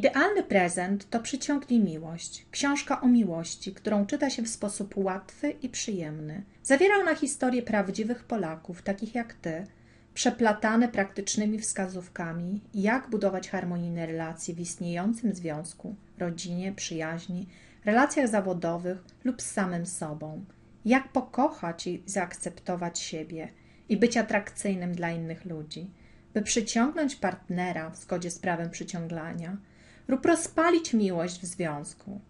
Idealny prezent to Przyciągnij miłość, książka o miłości, którą czyta się w sposób łatwy i przyjemny. Zawiera ona historie prawdziwych Polaków, takich jak ty, przeplatane praktycznymi wskazówkami, jak budować harmonijne relacje w istniejącym związku, rodzinie, przyjaźni, relacjach zawodowych lub z samym sobą, jak pokochać i zaakceptować siebie i być atrakcyjnym dla innych ludzi, by przyciągnąć partnera w zgodzie z prawem przyciągania lub rozpalić miłość w związku.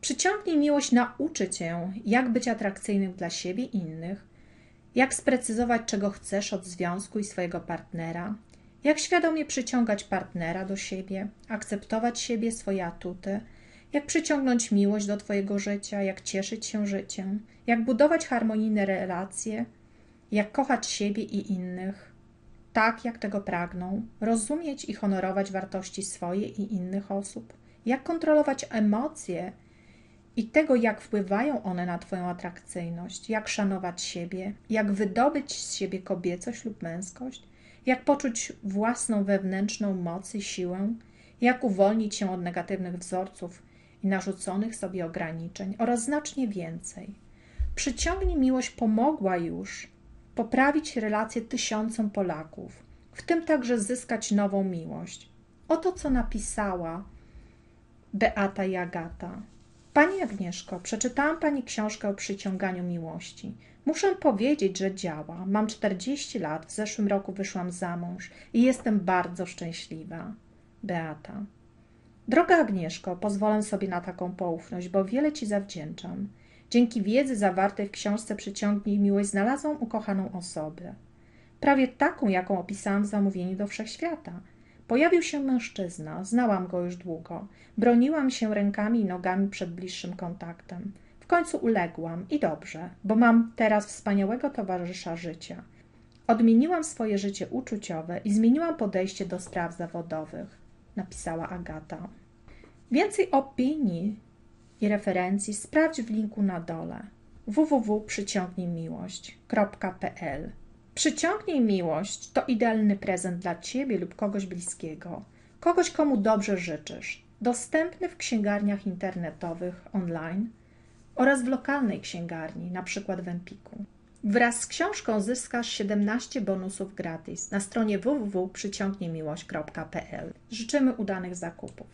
Przyciągnij miłość nauczy cię, jak być atrakcyjnym dla siebie i innych, jak sprecyzować, czego chcesz od związku i swojego partnera, jak świadomie przyciągać partnera do siebie, akceptować siebie, swoje atuty, jak przyciągnąć miłość do Twojego życia, jak cieszyć się życiem, jak budować harmonijne relacje, jak kochać siebie i innych, tak jak tego pragną, rozumieć i honorować wartości swoje i innych osób, jak kontrolować emocje i tego, jak wpływają one na Twoją atrakcyjność, jak szanować siebie, jak wydobyć z siebie kobiecość lub męskość, jak poczuć własną wewnętrzną moc i siłę, jak uwolnić się od negatywnych wzorców i narzuconych sobie ograniczeń oraz znacznie więcej. Przyciągnij miłość pomogła już poprawić relacje tysiącom Polaków, w tym także zyskać nową miłość. Oto co napisała Beata i Agata. Pani Agnieszko, przeczytałam Pani książkę o przyciąganiu miłości. Muszę powiedzieć, że działa. Mam 40 lat, w zeszłym roku wyszłam za mąż i jestem bardzo szczęśliwa. Beata. Droga Agnieszko, pozwolę sobie na taką poufność, bo wiele Ci zawdzięczam. Dzięki wiedzy zawartej w książce Przyciągnij miłość znalazłam ukochaną osobę. Prawie taką, jaką opisałam w zamówieniu do wszechświata. Pojawił się mężczyzna, znałam go już długo. Broniłam się rękami i nogami przed bliższym kontaktem. W końcu uległam i dobrze, bo mam teraz wspaniałego towarzysza życia. Odmieniłam swoje życie uczuciowe i zmieniłam podejście do spraw zawodowych, napisała Agata. Więcej opinii i referencji sprawdź w linku na dole www.przyciągnijmiłość.pl Przyciągnij miłość to idealny prezent dla Ciebie lub kogoś bliskiego, kogoś komu dobrze życzysz. Dostępny w księgarniach internetowych online oraz w lokalnej księgarni, np. w Empiku. Wraz z książką zyskasz 17 bonusów gratis na stronie www.przyciągnijmiłość.pl. Życzymy udanych zakupów.